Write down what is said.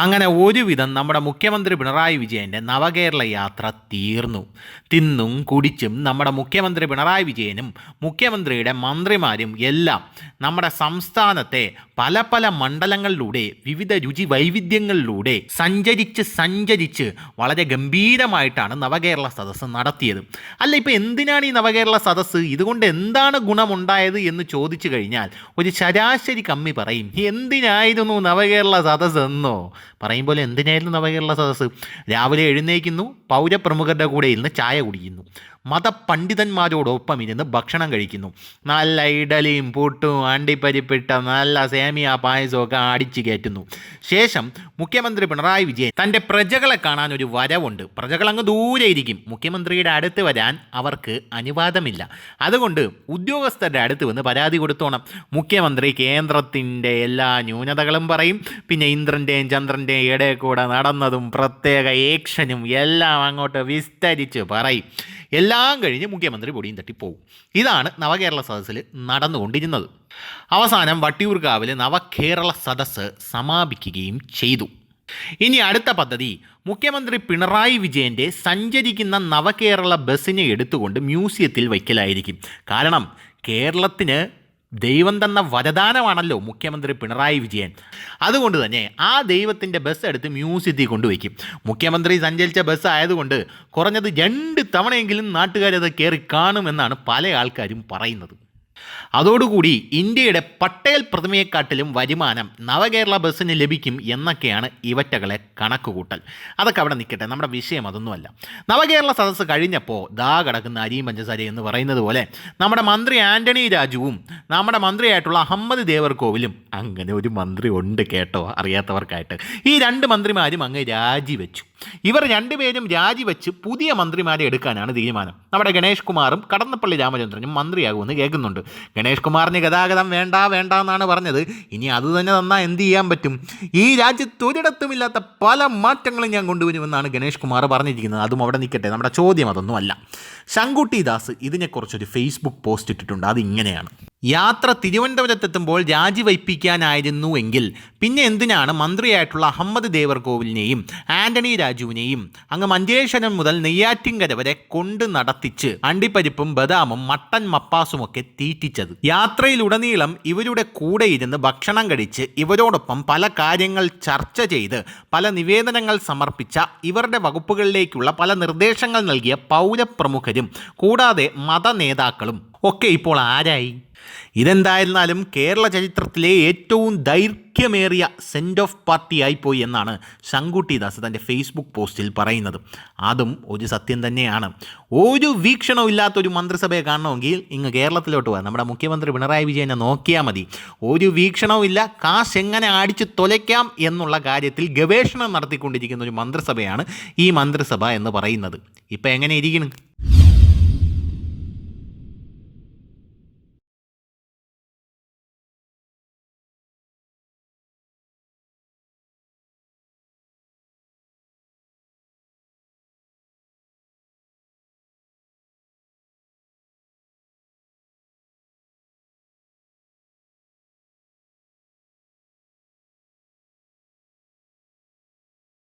അങ്ങനെ ഒരുവിധം നമ്മുടെ മുഖ്യമന്ത്രി പിണറായി വിജയന്റെ നവകേരള യാത്ര തീർന്നു. തിന്നും കുടിച്ചും നമ്മുടെ മുഖ്യമന്ത്രി പിണറായി വിജയനും മുഖ്യമന്ത്രിയുടെ മന്ത്രിമാരും എല്ലാം നമ്മുടെ സംസ്ഥാനത്തെ പല പല മണ്ഡലങ്ങളിലൂടെ വിവിധ രുചി വൈവിധ്യങ്ങളിലൂടെ സഞ്ചരിച്ച് സഞ്ചരിച്ച് വളരെ ഗംഭീരമായിട്ടാണ് നവകേരള സദസ്സ് നടത്തിയത്. അല്ല ഇപ്പോൾ എന്തിനാണ് ഈ നവകേരള സദസ്സ്? ഇതുകൊണ്ട് എന്താണ് ഗുണമുണ്ടായത് എന്ന് ചോദിച്ചു കഴിഞ്ഞാൽ ഒരു ശരാശരി കമ്മി പറയും എന്തിനായിരുന്നു നവകേരള സദസ്സ് എന്നോ? പറയുമ്പോൾ എന്തിനായിരുന്നു നവകേരള സദസ്സ്? രാവിലെ എഴുന്നേക്കുന്നു പൗരപ്രമുഖരുടെ കൂടെ ഇരുന്ന് ചായ കുടിക്കുന്നു. മതപണ്ഡിതന്മാരോടൊപ്പം ഇരുന്ന് ഭക്ഷണം കഴിക്കുന്നു. നല്ല ഇഡലിയും പുട്ടും അണ്ടിപ്പരിപ്പിട്ട നല്ല സേമിയ പായസമൊക്കെ അടിച്ചു കയറ്റുന്നു. ശേഷം മുഖ്യമന്ത്രി പിണറായി വിജയൻ തന്റെ പ്രജകളെ കാണാൻ ഒരു വരവുണ്ട്. പ്രജകൾ അങ്ങ് ദൂരെ ഇരിക്കും. മുഖ്യമന്ത്രിയുടെ അടുത്ത് വരാൻ അവർക്ക് അനുവാദമില്ല. അതുകൊണ്ട് ഉദ്യോഗസ്ഥരുടെ അടുത്ത് വന്ന് പരാതി കൊടുത്തോണം. മുഖ്യമന്ത്രി കേന്ദ്രത്തിന്റെ എല്ലാ ന്യൂനതകളും പറയും. പിന്നെ ഇന്ദ്രന്റെയും ചന്ദ്രന്റെയും ഇടയിൽ കൂടെ നടന്നതും പ്രത്യേക ഏക്ഷനും എല്ലാം അങ്ങോട്ട് വിസ്തരിച്ച് പറയും. എല്ലാം കഴിഞ്ഞ് മുഖ്യമന്ത്രി പൊടിയും തട്ടിപ്പോവും ഇതാണ് നവകേരള സദസ്സിൽ നടന്നുകൊണ്ടിരുന്നത്. അവസാനം വട്ടിയൂർക്കാവിൽ നവകേരള സദസ്സ് സമാപിക്കുകയും ചെയ്തു. ഇനി അടുത്ത പദ്ധതി മുഖ്യമന്ത്രി പിണറായി വിജയന്റെ സഞ്ചരിക്കുന്ന നവകേരള ബസ്സിനെ എടുത്തുകൊണ്ട് മ്യൂസിയത്തിൽ വയ്ക്കലായിരിക്കും. കാരണം കേരളത്തിന് ദൈവം തന്ന വരദാനമാണല്ലോ മുഖ്യമന്ത്രി പിണറായി വിജയൻ. അതുകൊണ്ട് തന്നെ ആ ദൈവത്തിന്റെ ബസ് എടുത്ത് മ്യൂസിയത്തിൽ കൊണ്ടുവയ്ക്കും. മുഖ്യമന്ത്രി സഞ്ചരിച്ച ബസ് ആയതുകൊണ്ട് കുറഞ്ഞത് രണ്ട് തവണയെങ്കിലും നാട്ടുകാരത് കയറി കാണുമെന്നാണ് പല ആൾക്കാരും പറയുന്നത്. അതോടുകൂടി ഇന്ത്യയുടെ പട്ടേൽ പ്രതിമയെക്കാട്ടിലും വരുമാനം നവകേരള ബസ്സിന് ലഭിക്കും എന്നൊക്കെയാണ് ഇവറ്റകളെ കണക്കുകൂട്ടൽ. അതൊക്കെ അവിടെ നിൽക്കട്ടെ നമ്മുടെ വിഷയം അതൊന്നുമല്ല. നവകേരള സദസ്സ് കഴിഞ്ഞപ്പോൾ ദാ കിടക്കുന്ന അരിയും പഞ്ചസാര എന്ന് പറയുന്നത് പോലെ നമ്മുടെ മന്ത്രി ആന്റണി രാജുവും നമ്മുടെ മന്ത്രിയായിട്ടുള്ള അഹമ്മദ് ദേവർകോവിലും അങ്ങനെ ഒരു മന്ത്രി ഉണ്ട് കേട്ടോ അറിയാത്തവർക്കായിട്ട്. ഈ രണ്ട് മന്ത്രിമാരും അങ്ങ് രാജിവെച്ചു. ഇവർ രണ്ടുപേരും രാജിവെച്ച് പുതിയ മന്ത്രിമാരെ എടുക്കാനാണ് തീരുമാനം. നമ്മുടെ ഗണേഷ് കുമാറും കടന്നപ്പള്ളി രാമചന്ദ്രനും മന്ത്രിയാകുമെന്ന് കേൾക്കുന്നുണ്ട്. ഗണേഷ് കുമാറിന് ഗതാഗതം വേണ്ട വേണ്ട എന്നാണ് പറഞ്ഞത്. ഇനി അത് തന്നെ തന്നാൽ എന്ത് ചെയ്യാൻ പറ്റും? ഈ രാജ്യത്ത് ഒരിടത്തുമില്ലാത്ത പല മാറ്റങ്ങളും ഞാൻ കൊണ്ടുവരുമെന്നാണ് ഗണേഷ് കുമാർ പറഞ്ഞിരിക്കുന്നത്. അതും അവിടെ നിൽക്കട്ടെ. നമ്മുടെ ചോദ്യം അതൊന്നുമല്ല. ശങ്കുട്ടി ദാസ് ഇതിനെക്കുറിച്ചൊരു ഫേസ്ബുക്ക് പോസ്റ്റ് ഇട്ടിട്ടുണ്ട്. അതിങ്ങനെയാണ്. യാത്ര തിരുവനന്തപുരത്തെത്തുമ്പോൾ രാജിവയ്പ്പിക്കാനായിരുന്നു എങ്കിൽ പിന്നെ എന്തിനാണ് മന്ത്രിയായിട്ടുള്ള അഹമ്മദ് ദേവർകോവിലിനെയും ആന്റണി രാജുവിനെയും അങ്ങ് മഞ്ചേശ്വരം മുതൽ നെയ്യാറ്റിങ്കര വരെ കൊണ്ട് നടത്തിച്ച് അണ്ടിപ്പരിപ്പും ബദാമും മട്ടൻ മപ്പാസുമൊക്കെ തീറ്റിച്ചത്. യാത്രയിലുടനീളം ഇവരുടെ കൂടെ ഇരുന്ന് ഭക്ഷണം കഴിച്ച് ഇവരോടൊപ്പം പല കാര്യങ്ങൾ ചർച്ച ചെയ്ത് പല നിവേദനങ്ങൾ സമർപ്പിച്ച ഇവരുടെ വകുപ്പുകളിലേക്കുള്ള പല നിർദ്ദേശങ്ങൾ നൽകിയ പൗരപ്രമുഖരും കൂടാതെ മത നേതാക്കളും ഒക്കെ ഇപ്പോൾ ആരായി? ഇതെന്തായിരുന്നാലും കേരള ചരിത്രത്തിലെ ഏറ്റവും ദൈർഘ്യമേറിയ സെൻഡ് ഓഫ് പാർട്ടി ആയിപ്പോയി എന്നാണ് ശങ്കുട്ടി ദാസ് തന്റെ ഫേസ്ബുക്ക് പോസ്റ്റിൽ പറയുന്നത്. അതും ഒരു സത്യം തന്നെയാണ്. ഒരു വീക്ഷണവും ഇല്ലാത്തൊരു മന്ത്രിസഭയെ കാണണമെങ്കിൽ ഇങ്ങ് കേരളത്തിലോട്ട് പോകാം നമ്മുടെ മുഖ്യമന്ത്രി പിണറായി വിജയനെ നോക്കിയാൽ മതി. ഒരു വീക്ഷണവും ഇല്ല. കാശ് എങ്ങനെ അടിച്ച് തൊലയ്ക്കാം എന്നുള്ള കാര്യത്തിൽ ഗവേഷണം നടത്തിക്കൊണ്ടിരിക്കുന്ന ഒരു മന്ത്രിസഭയാണ് ഈ മന്ത്രിസഭ എന്ന് പറയുന്നത്. ഇപ്പം എങ്ങനെ ഇരിക്കുന്നു?